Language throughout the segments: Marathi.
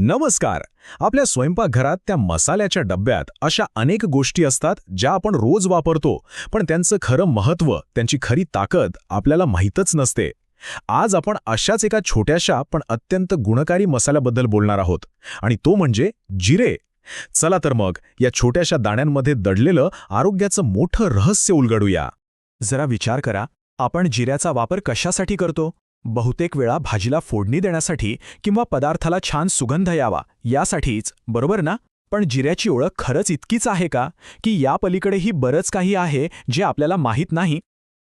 नमस्कार. आपल्या स्वयंपाकघरात त्या मसाल्याच्या डब्यात अशा अनेक गोष्टी असतात ज्या आपण रोज वापरतो पण त्यांचं खरं महत्त्व त्यांची खरी ताकद आपल्याला माहीतच नसते. आज आपण अशाच एका छोट्याशा पण अत्यंत गुणकारी मसाल्याबद्दल बोलणार आहोत आणि तो म्हणजे जिरे. चला तर मग या छोट्याशा दाण्यांमध्ये दडलेलं आरोग्याचं मोठं रहस्य उलगडूया. जरा विचार करा आपण जिऱ्याचा वापर कशासाठी करतो? बहुतेक वेळा भाजीला फोडणी देण्यासाठी किंवा पदार्थाला छान सुगंध यावा यासाठीच बरोबर ना? पण जिऱ्याची ओळख खरंच इतकीच आहे का की या पलीकडेही बरंच काही आहे जे आपल्याला माहीत नाही?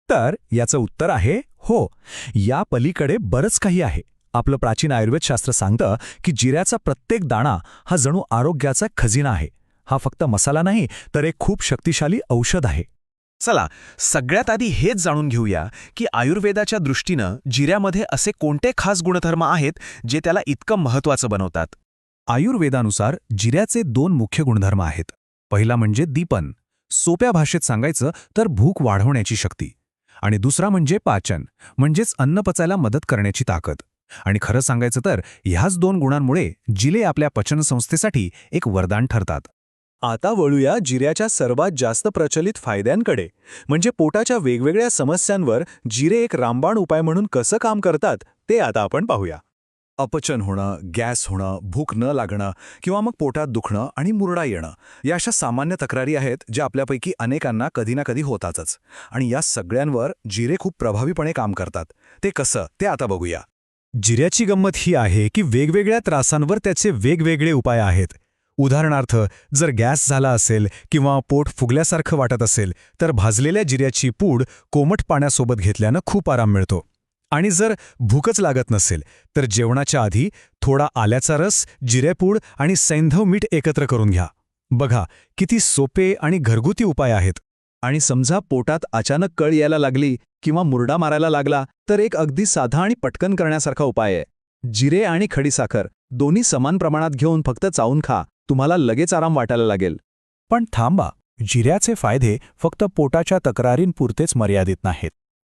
तर याचं उत्तर आहे हो. या पलीकडे बरंच काही आहे. आपलं प्राचीन आयुर्वेदशास्त्र सांगतं की जिऱ्याचा प्रत्येक दाणा हा जणू आरोग्याचा खजिना आहे. हा फक्त मसाला नाही तर एक खूप शक्तिशाली औषध आहे. चला सगळ्यात आधी हेच जाणून घेऊया की आयुर्वेदाच्या दृष्टीनं जिऱ्यामध्ये असे कोणते खास गुणधर्म आहेत जे त्याला इतकं महत्त्वाचं बनवतात? आयुर्वेदानुसार जिऱ्याचे दोन मुख्य गुणधर्म आहेत. पहिला म्हणजे दीपन. सोप्या भाषेत सांगायचं तर भूक वाढवण्याची शक्ती. आणि दुसरा म्हणजे पाचन म्हणजेच अन्न पचायला मदत करण्याची ताकद. आणि खरं सांगायचं तर ह्याच दोन गुणांमुळे जिले आपल्या पचनसंस्थेसाठी एक वरदान ठरतात. आता वळूया जिऱ्याच्या सर्वात जास्त प्रचलित फायद्यांकडे. म्हणजे पोटाच्या वेगवेगळ्या समस्यांवर जिरे एक रामबाण उपाय म्हणून कसं काम करतात ते आता आपण पाहूया. अपचन होणं गॅस होणं भूक न लागणं किंवा मग पोटात दुखणं आणि मुरडा येणं या अशा सामान्य तक्रारी आहेत ज्या आपल्यापैकी अनेकांना कधी ना कधी होतातच. आणि या सगळ्यांवर जिरे खूप प्रभावीपणे काम करतात. ते कसं ते आता बघूया. जिऱ्याची गंमत ही आहे की वेगवेगळ्या त्रासांवर त्याचे वेगवेगळे उपाय आहेत. उदाहरणार्थ जर गॅस झाला असेल किंवा पोट फुगल्यासारखं वाटत असेल तर भाजलेल्या जिऱ्याची पूड कोमट पाण्यासोबत घेतल्यानं खूप आराम मिळतो. आणि जर भूकच लागत नसेल तर जेवणाच्या आधी थोडा आल्याचा रस जिरेपूड आणि सैंधव मीठ एकत्र करून घ्या. बघा किती सोपे आणि घरगुती उपाय आहेत. आणि समजा पोटात अचानक कळ यायला लागली किंवा मुरडा मारायला लागला तर एक अगदी साधा आणि पटकन करण्यासारखा उपाय आहे. जिरे आणि खडीसाखर दोन्ही समान प्रमाणात घेऊन फक्त चावून खा. तुम्हाला लगेच आराम वाटायला लागेल. पण थांबा जिऱ्याचे फायदे फक्त पोटाच्या तक्रारींपुरतेच मर्यादित नाहीत.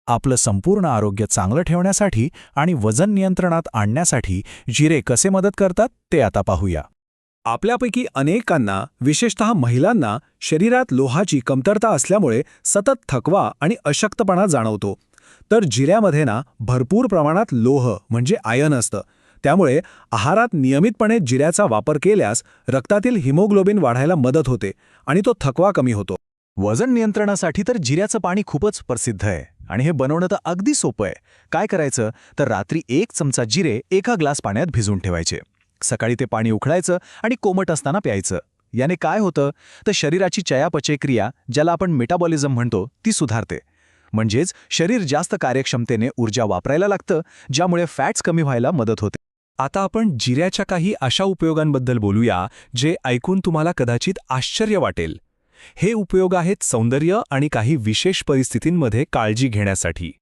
आपलं संपूर्ण आरोग्य चांगलं ठेवण्यासाठी आणि वजन नियंत्रणात आणण्यासाठी जिरे कसे मदत करतात ते आता पाहूया. आपल्यापैकी अनेकांना विशेषतः महिलांना शरीरात लोहाची कमतरता असल्यामुळे सतत थकवा आणि अशक्तपणा जाणवतो. तर जिऱ्यामध्ये ना भरपूर प्रमाणात लोह म्हणजे आयन असतं. त्यामुळे आहारात नियमितपणे जिऱ्याचा वापर केल्यास रक्तातील हिमोग्लोबिन वाढायला मदत होते आणि तो थकवा कमी होतो. वजन नियंत्रणासाठी तर जिऱ्याचं पाणी खूपच प्रसिद्ध आहे आणि हे बनवणं तर अगदी सोपं आहे. काय करायचं? तर रात्री एक चमचा जिरे एका ग्लास पाण्यात भिजवून ठेवायचे. सकाळी ते पाणी उखळायचं आणि कोमट असताना प्यायचं. याने काय होतं? तर शरीराची चयापचय क्रिया ज्याला आपण मेटाबॉलिझम म्हणतो ती सुधारते. म्हणजेच शरीर जास्त कार्यक्षमतेने ऊर्जा वापरायला लागतं ज्यामुळे फॅट्स कमी व्हायला मदत होते. आता आपण जिऱ्याच्या काही अशा उपयोगांबद्दल बोलूया जे ऐकून तुम्हाला कदाचित आश्चर्य वाटेल. हे उपयोग आहेत सौंदर्य आणि काही विशेष परिस्थितींमध्ये काळजी घेण्यासाठी.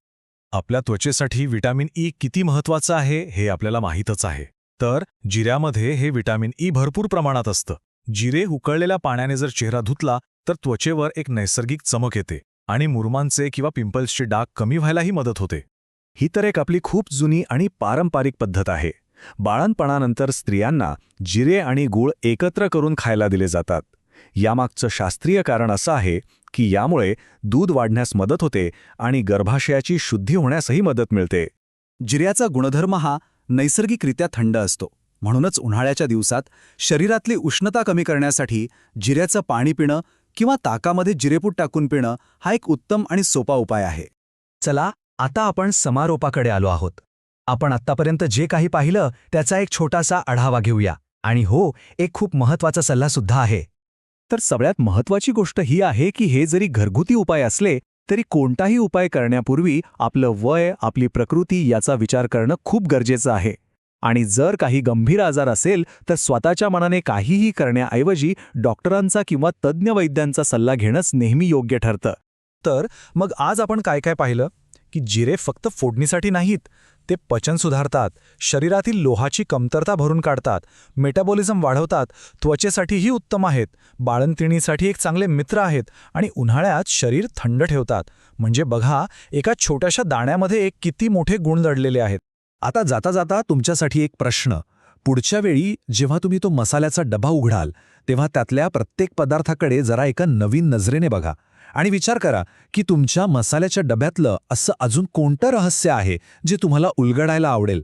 आपल्या त्वचेसाठी विटॅमिन ई किती महत्वाचं आहे हे आपल्याला माहीतच आहे. तर जिऱ्यामध्ये हे विटॅमिन ई भरपूर प्रमाणात असतं. जिरे उकळलेल्या पाण्याने जर चेहरा धुतला तर त्वचेवर एक नैसर्गिक चमक येते आणि मुरमांचे किंवा पिंपल्सचे डाग कमी व्हायलाही मदत होते. ही तर एक आपली खूप जुनी आणि पारंपरिक पद्धत आहे. बाळणपणानंतर स्त्रियांना जिरे आणि गूळ एकत्र करून खायला दिले जातात. यामागचं शास्त्रीय कारण असं आहे की यामुळे दूध वाढण्यास मदत होते आणि गर्भाशयाची शुद्धी होण्यासही मदत मिळते. जिऱ्याचा गुणधर्म हा नैसर्गिकरित्या थंड असतो. म्हणूनच उन्हाळ्याच्या दिवसात शरीरातली उष्णता कमी करण्यासाठी जिऱ्याचं पाणी पिणं किंवा ताकामध्ये जिरेपूट टाकून पिणं हा एक उत्तम आणि सोपा उपाय आहे. चला आता आपण समारोपाकडे आलो आहोत. आपण आत्तापर्यंत जे काही पाहिलं त्याचा एक छोटासा आढावा घेऊया. आणि हो एक खूप महत्त्वाचा सल्ला सुद्धा आहे. तर सगळ्यात महत्वाची गोष्ट ही आहे की हे जरी घरगुती उपाय असले तरी कोणताही उपाय करण्यापूर्वी आपलं वय आपली प्रकृती याचा विचार करणं खूप गरजेचं आहे. आणि जर काही गंभीर आजार असेल तर स्वतःच्या मनाने काहीही करण्याऐवजी डॉक्टरांचा किंवा तज्ज्ञ वैद्यांचा सल्ला घेणंच नेहमी योग्य ठरतं. तर मग आज आपण काय काय पाहिलं? की जिरे फक्त फोडणीसाठी नाहीत ते पचन सुधारतात शरीरातील लोहाची कमतरता भरून काढतात मेटाबॉलिझम वाढवतात त्वचेसाठीही उत्तम आहेत बाळंतिणीसाठी एक चांगले मित्र आहेत आणि उन्हाळ्यात शरीर थंड ठेवतात. म्हणजे बघा एका छोट्याशा दाण्यामध्ये एक किती मोठे गुण दडलेले आहेत. आता जाता जाता तुमच्यासाठी एक प्रश्न. पुढच्या वेळी जेव्हा तुम्ही तो मसाल्याचा डबा उघडाल तेव्हा त्यातल्या प्रत्येक पदार्थाकडे जरा एका नवीन नजरेने बघा. आणि विचार करा की तुमच्या मसाल्याच्या डब्यातलं असं अजून कोणतं रहस्य आहे जे तुम्हाला उलगडायला आवडेल?